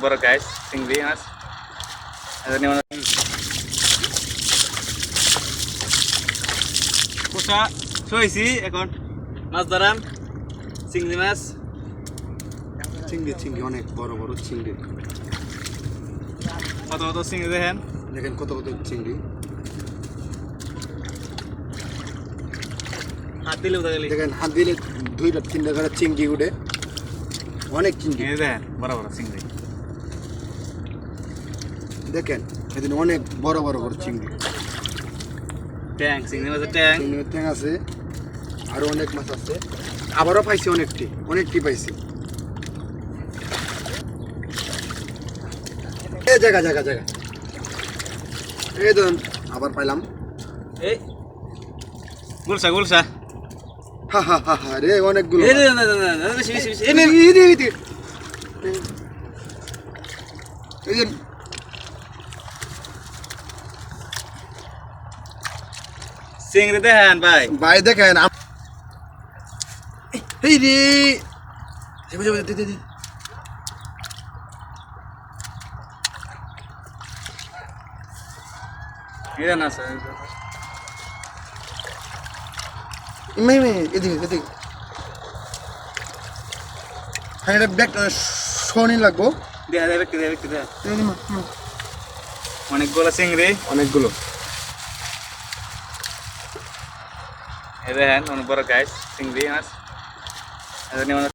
বড় গাছ চিংড়ি মাছ পোষা শোয়েছি এখন মাছ ধরাম চিংড়ি মাছ চিংড়ি চিংড়ি অনেক বড় বড় চিংড়ি কত কত চিংড়ি দেখেন দেখেন কত কত চিংড়ি হাত দিলে দেখেন হাত দিলে দুইটা তিনটা করে চিংড়ি উঠে অনেক চিংড়ি দেখেন বড় বড় চিংড়ি দেখেন এদিন অনেক বড় বড় বড় চিংড়ি ট্যাং চিংড়ি মাছের ট্যাং চিংড়ির ট্যাং আছে আরও অনেক মাছ আছে আবারও পাইছি অনেকটি অনেকটি পাইছি এ জায়গা জায়গা জায়গা এই ধরুন আবার পাইলাম এই গুলসা গুলসা হা হা হা হা রে অনেকগুলো এই চিংড়ি দেখেন ভাই ভাই দেখেন আম- এই রে যাবে, যাবে, দে, দে, দে। এই দেন আছে ইমে, ইমে, এদিকে এদিকে হ্যাঁ এটা ব্যাগটা শোনি লাগবো দেখা যায় ব্যক্তি দেখা ব্যক্তি দেখা এই নে, মা, মা। অনেকগুলো চিংড়ি অনেকগুলো দেখেন অনেক বড় গাছ চিংড়ি মাছ।